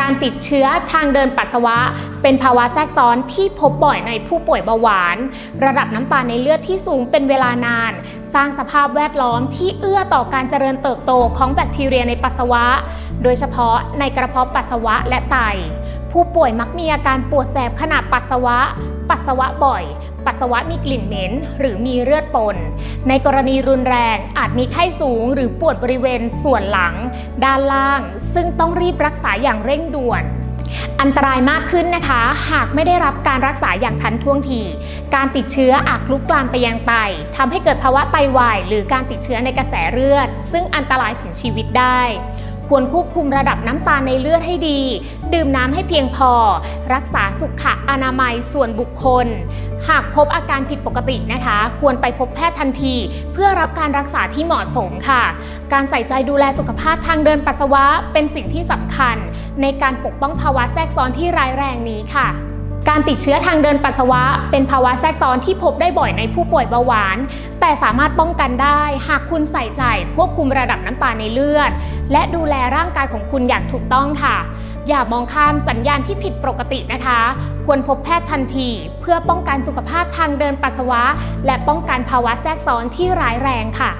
การติดเชื้อทางเดินปัสสาวะ เป็นภาวะแทรกซ้อนที่พบบ่อยในผู้ป่วยเบาหวาน ระดับน้ำตาลในเลือดที่สูงเป็นเวลานาน สร้างสภาพแวดล้อมที่เอื้อต่อการเจริญเติบโตของแบคทีเรียในปัสสาวะ โดยเฉพาะในกระเพาะปัสสาวะและไต ผู้ป่วยมักมีอาการปวดแสบขณะปัสสาวะ ปัสสาวะบ่อย ปัสสาวะมีกลิ่นเหม็น หรือมีเลือดปน ในกรณีรุนแรงอาจมีไข้สูง หรือปวดบริเวณส่วนหลัง ด้านล่าง ซึ่งต้องรีบรักษาอย่างเร่งด่วนอันตรายมากขึ้นนะคะ หากไม่ได้รับการรักษาอย่างทันท่วงที การติดเชื้ออาจลุกลามไปยังไตทำให้เกิดภาวะไตวาย หรือการติดเชื้อในกระแสเลือด ซึ่งอันตรายถึงชีวิตได้ ควรควบคุมระดับน้ำตาลในเลือดให้ดี ดื่มน้ำให้เพียงพอ รักษาสุขอนามัยส่วนบุคคล หากพบอาการผิดปกตินะคะ ควรไปพบแพทย์ทันที เพื่อรับการรักษาที่เหมาะสมค่ะ การใส่ใจดูแลสุขภาพทางเดินปัสสาวะเป็นสิ่งที่สำคัญ ในการปกป้องภาวะแทรกซ้อนที่ร้ายแรงนี้ค่ะ การติดเชื้อทางเดินปัสสาวะ เป็นภาวะแทรกซ้อนที่พบได้บ่อยในผู้ป่วยเบาหวาน แต่สามารถป้องกันได้ หากคุณใส่ใจควบคุมระดับน้ำตาลในเลือด และดูแลร่างกายของคุณอย่างถูกต้องค่ะ อย่ามองข้ามสัญญาณที่ผิดปกตินะคะ ควรพบแพทย์ทันที เพื่อป้องกันสุขภาพทางเดินปัสสาวะ และป้องกันภาวะแทรกซ้อนที่ร้ายแรงค่ะ